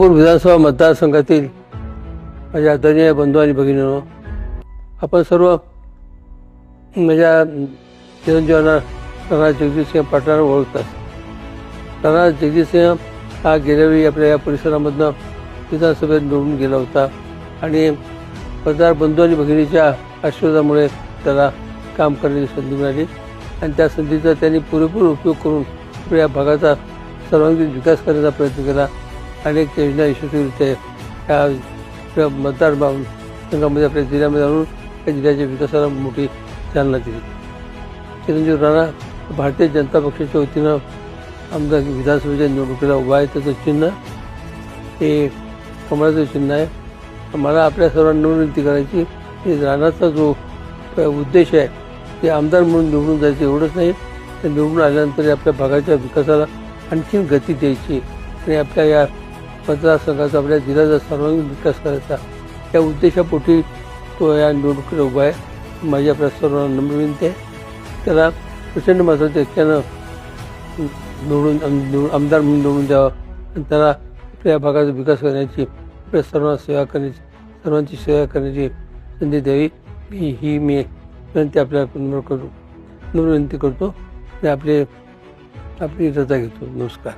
सोलापूर विधानसभा मतदारसंघातील माझ्या आदरणीय बंधू आणि भगिनीनो आपण सर्व माझ्या चिरंजीवांना राणा जगजितसिंह पाटलांना ओळखतात. राणा जगजितसिंह हा गेल्यावेळी आपल्या या परिसरामधनं विधानसभेत निवडून गेला होता आणि मतदार बंधू आणि भगिनीच्या आशीर्वादामुळे त्याला काम करण्याची संधी मिळाली आणि त्या संधीचा त्यांनी पुरेपूर उपयोग करून आपल्या या भागाचा सर्वांगीण विकास करण्याचा प्रयत्न केला. अनेक योजना यशस्वीरित्या या मतदार संघामध्ये आपल्या जिल्ह्यामध्ये आणून या जिल्ह्याच्या विकासाला मोठी चालना दिली. चिरंजीव राणा भारतीय जनता पक्षाच्या वतीनं आमदार विधानसभेच्या निवडणुकीला उभा आहे. त्याचं चिन्ह हे कमळाचं चिन्ह आहे. मला आपल्या सर्वांना विनंती करायची की राणाचा जो उद्देश आहे ते आमदार म्हणून निवडून जायचं एवढंच नाही तर निवडून आल्यानंतर आपल्या भागाच्या विकासाला आणखीन गती द्यायची आणि आपल्या या मतदारसंघाचा आपल्या जिल्ह्याचा सर्वांगीण विकास करायचा. या उद्देशापोटी तो या निवडणुकीला उभा आहे. माझी आपल्या सर्वांना नम्र विनंती आहे. त्याला प्रचंड मताच्या इतक्यानं निवडून आमदार म्हणून निवडून द्यावं. आणि त्याला आपल्या भागाचा विकास करण्याची आपल्या सर्वांना सेवा करण्याची सर्वांची सेवा करण्याची संधी द्यावी. ही ही मी विनंती आपल्या नम्र करू नम्र विनंती करतो. आणि आपले आपली रजा घेतो. नमस्कार.